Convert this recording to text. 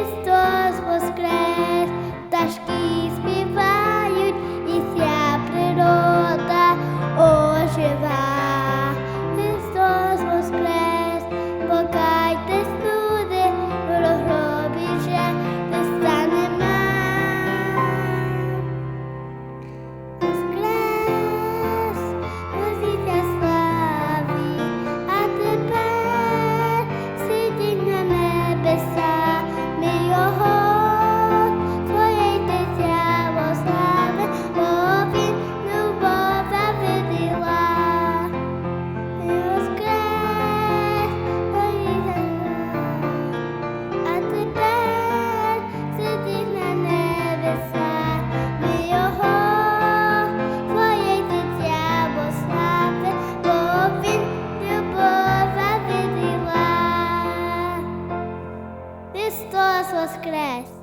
Христос воскрес, пташки співають, і вся природа ожива. Христос Воскрес!